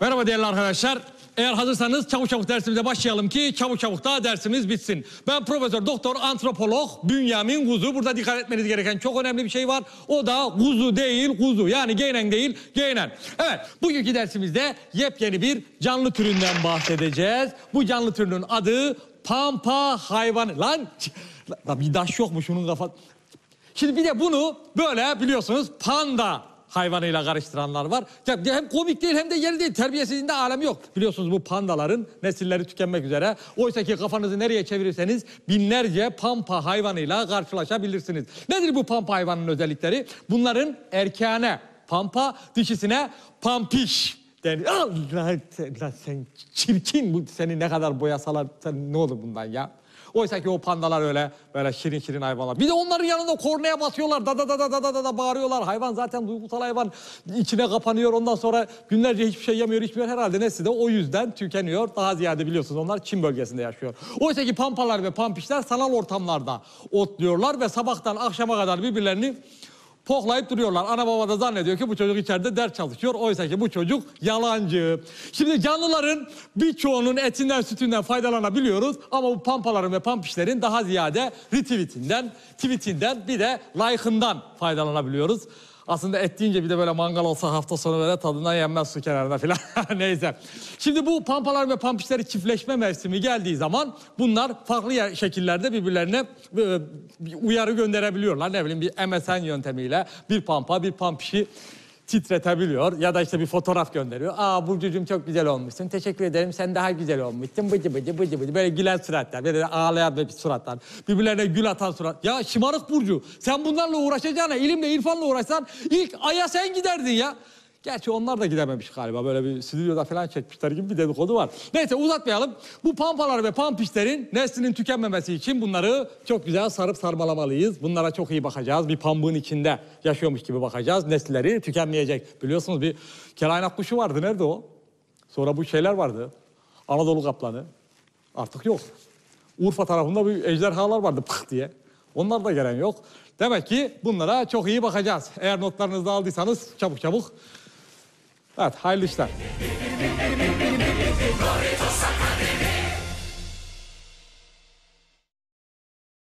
Merhaba değerli arkadaşlar. Eğer hazırsanız çabuk çabuk dersimize başlayalım ki çabuk çabuk da dersimiz bitsin. Ben Profesör Doktor Antropolog Bünyamin Kuzu. Burada dikkat etmeniz gereken çok önemli bir şey var. O da kuzu değil kuzu. Yani geynen değil geynen. Evet bugünkü dersimizde yepyeni bir canlı türünden bahsedeceğiz. Bu canlı türünün adı pampa hayvanı. Lan, lan bir daş yok mu şunun kafa... Şimdi bir de bunu böyle biliyorsunuz panda hayvanıyla karıştıranlar var. Ya Hem komik değil hem de yeri değil. Terbiyesizliğinde alemi yok. Biliyorsunuz bu pandaların nesilleri tükenmek üzere. Oysa ki kafanızı nereye çevirirseniz binlerce pampa hayvanıyla karşılaşabilirsiniz. Nedir bu pampa hayvanının özellikleri? Bunların erkeğine pampa, dişisine pampiş denir. Allah sen çirkin bu seni ne kadar boyasalar sen ne olur bundan ya? Oysa ki o pandalar öyle böyle şirin şirin hayvanlar. Bir de onların yanında kornaya basıyorlar. Da da da da da da da, da bağırıyorlar. Hayvan zaten duygusal hayvan. içine kapanıyor. Ondan sonra günlerce hiçbir şey yemiyor, içmiyor. Herhalde nesli de o yüzden tükeniyor. Daha ziyade biliyorsunuz onlar Çin bölgesinde yaşıyor. Oysa ki pampalar ve pampişler sanal ortamlarda otluyorlar ve sabahtan akşama kadar birbirlerini Poklayıp duruyorlar. Ana baba da zannediyor ki bu çocuk içeride ders çalışıyor. Oysa ki bu çocuk yalancı. Şimdi canlıların birçoğunun etinden sütünden faydalanabiliyoruz. Ama bu pampaların ve pampişlerin daha ziyade retweetinden, tweetinden bir de like'ından faydalanabiliyoruz. Aslında et deyince bir de böyle mangal olsa hafta sonu böyle tadından yenmez su kenarında falan. Neyse. Şimdi bu pampalar ve pampişleri çiftleşme mevsimi geldiği zaman bunlar farklı şekillerde birbirlerine e, uyarı gönderebiliyorlar. Ne bileyim bir MSN yöntemiyle bir pampa bir pampişi titretebiliyor ya da işte bir fotoğraf gönderiyor. Aa Burcucuğum çok güzel olmuşsun. Teşekkür ederim. Sen daha güzel olmuşsun. Bıcı bıcı bıcı bıcı. Böyle gülen suratlar. Böyle ağlayan bir suratlar. Birbirlerine gül atan surat. Ya şımarık Burcu. Sen bunlarla uğraşacağına ilimle irfanla uğraşsan ilk aya sen giderdin ya. Gerçi onlar da gidememiş galiba. Böyle bir stüdyoda falan çekmişler gibi bir dedikodu var. Neyse uzatmayalım. Bu pampalar ve pampişlerin neslinin tükenmemesi için bunları çok güzel sarıp sarmalamalıyız. Bunlara çok iyi bakacağız. Bir pambığın içinde yaşıyormuş gibi bakacağız. Nesilleri tükenmeyecek. Biliyorsunuz bir kelaynak kuşu vardı. Nerede o? Sonra bu şeyler vardı. Anadolu kaplanı. Artık yok. Urfa tarafında bir ejderhalar vardı pıh diye. Onlar da gelen yok. Demek ki bunlara çok iyi bakacağız. Eğer notlarınızı aldıysanız çabuk çabuk Evet, hayırlı işler.